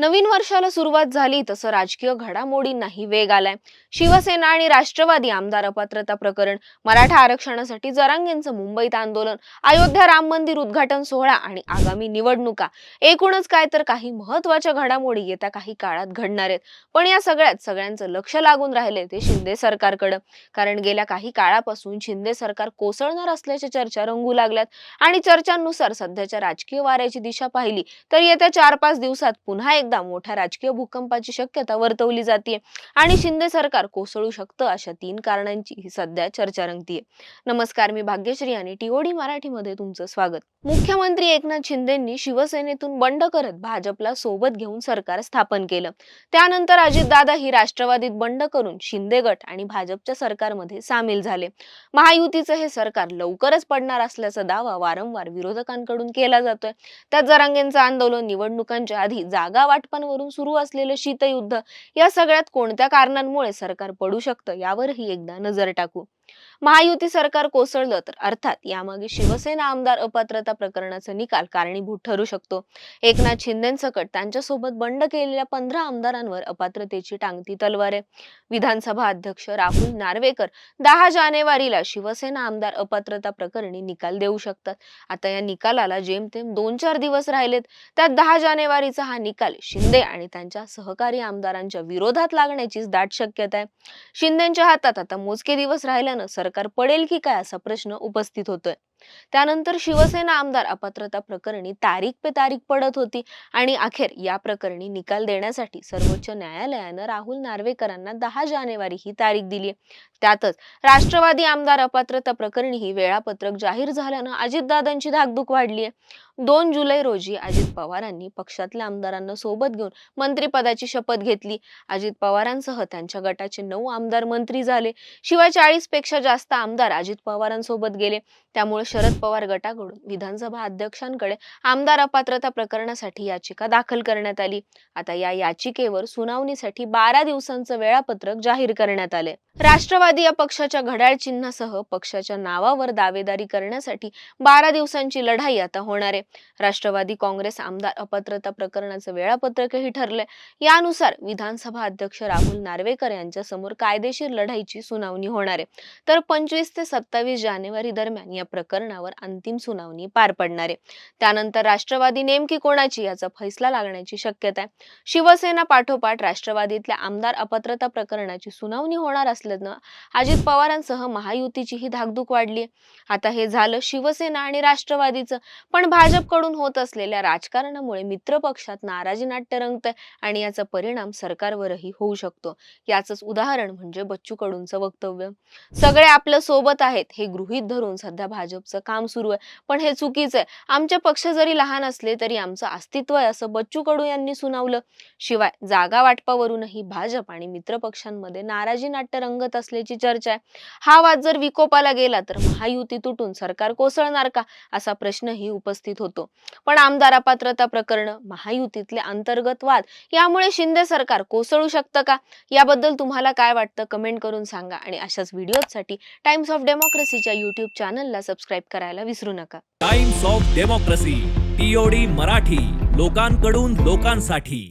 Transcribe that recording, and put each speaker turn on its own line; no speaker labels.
नवीन वर्षाला सुरुवात झाली तसं राजकीय घडामोडींनाही वेग आलाय. शिवसेना आणि राष्ट्रवादी आमदार अपात्रता प्रकरण मराठा आरक्षणासाठी जरांगेंचं मुंबईत आंदोलन अयोध्या राम मंदिर उद्घाटन सोहळा आणि आगामी निवडणुका. एकूणच काय तर काही महत्त्वाच्या घडामोडी येत्या काही काळात घडणार आहेत. पण या सगळ्यात सगळ्यांचं लक्ष लागून राहिले ते शिंदे सरकारकडं. कारण गेल्या काही काळापासून शिंदे सरकार कोसळणार असल्याच्या चर्चा रंगू लागल्यात. आणि चर्चांनुसार सध्याच्या राजकीय वाऱ्याची दिशा पाहिली तर येत्या चार पाच दिवसात पुन्हा एक सुद्धा मोठ्या राजकीय भूकंपाची शक्यता वर्तवली जाते आणि शिंदे सरकार कोसळू शकतं अशा तीन कारणांची ही सध्या चर्चा रंगतीये. नमस्कार मी भाग्यश्री आणि टीओडी मराठीमध्ये तुमचं स्वागत. मुख्यमंत्री एकनाथ शिंदेंनी शिवसेनेतून बंड करत भाजपला सोबत घेऊन सरकार स्थापन केलं. त्यानंतर अजितदादा ही राष्ट्रवादीत बंड करून शिंदे गट आणि भाजपच्या सरकारमध्ये सामील झाले. महायुतीचं हे सरकार लवकरच पडणार असल्याचा दावा वारंवार विरोधकांकडून केला जातोय. त्यात जरांगेंचं आंदोलन निवडणुकांच्या आधी जागा वाटपांवरून सुरू असलेलं शीतयुद्ध या सगळ्यात कोणत्या कारणांमुळे सरकार पडू शकतं यावरही एकदा नजर टाकू. महायुती सरकार कोसळलं तर? अर्थात यामागे शिवसेना आमदार अपात्रता प्रकरणाचा निकाल कारणीभूत ठरू शकतो. एकनाथ शिंदेसकट त्यांच्यासोबत बंड केलेल्या पंधरा आमदारांवर अपात्रतेची टांगती तलवार आहे. विधानसभा अध्यक्ष राहुल नार्वेकर दहा जानेवारीला शिवसेना आमदार अपात्रता प्रकरणी निकाल देऊ शकतात. आता या निकालाला जेमतेम दोन चार दिवस राहिलेत. त्यात दहा जानेवारीचा हा निकाल शिंदे आणि त्यांच्या सहकारी आमदारांच्या विरोधात लागण्याचीच दाट शक्यता आहे. शिंदेच्या हातात आता मोजके दिवस राहिल्यानं सरकार पडेल की काय असा प्रश्न उपस्थित होतोय? त्यानंतर शिवसेना आमदार अपात्रता प्रकरणी तारीख पे तारीख पडत होती आणि अखेर या प्रकरणी निकाल देण्यासाठी सर्वोच्च न्यायालयानं राहुल नार्वेकरांना दहा जानेवारी ही तारीख दिली त्यातच राष्ट्रवादी आमदार अपात्रता प्रकरणी ही वेळापत्रक जाहीर झाल्यानं अजितदादांची धाकधूक वाढली आहे. दोन जुलै रोजी अजित पवारांनी पक्षातल्या आमदारांना सोबत घेऊन मंत्रिपदाची शपथ घेतली. अजित पवारांसह त्यांच्या गटाचे नऊ आमदार मंत्री झाले. शिवाय चाळीसपेक्षा जास्त आमदार अजित पवारांसोबत गेले. त्यामुळे शरद पवार गटाकडून विधानसभा अध्यक्षांकडे आमदार अपात्रता प्रकरणासाठी याचिका दाखल करण्यात आली. आता या याचिकेवर सुनावणीसाठी बारा दिवसांचं वेळापत्रक जाहीर करण्यात आले राष्ट्रवादी या पक्षाच्या घड्याळ चिन्हासह पक्षाच्या नावावर दावेदारी करण्यासाठी बारा दिवसांची लढाई आता होणार आहे. राष्ट्रवादी काँग्रेस आमदार अपात्रता प्रकरणाचं वेळापत्रकही ठरलंय. यानुसार विधानसभा अध्यक्ष राहुल नार्वेकर यांच्या समोर कायदेशीर लढाईची सुनावणी होणार आहे. तर पंचवीस ते सत्तावीस जानेवारी दरम्यान या प्रकरणावर अंतिम सुनावणी पार पडणार आहे. त्यानंतर राष्ट्रवादी नेमकी कोणाची याचा फैसला लागण्याची शक्यता आहे. शिवसेना पाठोपाठ राष्ट्रवादीतल्या आमदार अपात्रता प्रकरणाची सुनावणी होणार असल्यानं अजित पवारांसह महायुतीची ही धाकधूक वाढली आता हे झालं शिवसेना आणि राष्ट्रवादीचं पण भाजपकडून होत असलेल्या राजकारणामुळे मित्र पक्षात नाराजी नाट्य रंगतंय आणि याचा परिणाम सरकारवरही होऊ शकतो. याच उदाहरण म्हणजे बच्चू कडूंचं वक्तव्य. सगळे आपल्यासोबत आहेत हे गृहीत धरून सध्या भाजपचं काम सुरू आहे. पण हे चुकीचं आहे आमचे पक्ष जरी लहान असले तरी आमचं अस्तित्व आहे असं बच्चू कडू यांनी सुनावलं. शिवाय जागा वाटपावरूनही भाजप आणि मित्र पक्षांमध्ये नाराजी नाट्य रंगत असल्याची चर्चा आहे. हा वाद जर विकोपाला गेला तर महायुती तुटून सरकार कोसळणार का? असा प्रश्नही उपस्थित होतो. पण आमदार अपात्रता प्रकरण महायुतीतले अंतर्गत वाद यामुळे शिंदे सरकार कोसळू शकतं का? याबद्दल तुम्हाला काय वाटतं? कमेंट करून सांगा आणि अशाच व्हिडिओसाठी टाइम्स ऑफ डेमोक्रेसीच्या युट्यूब चॅनलला सबस्क्राईब करायला विसरू नका.
Times of Democracy TOD Marathi लोकांकडून लोकांसाठी.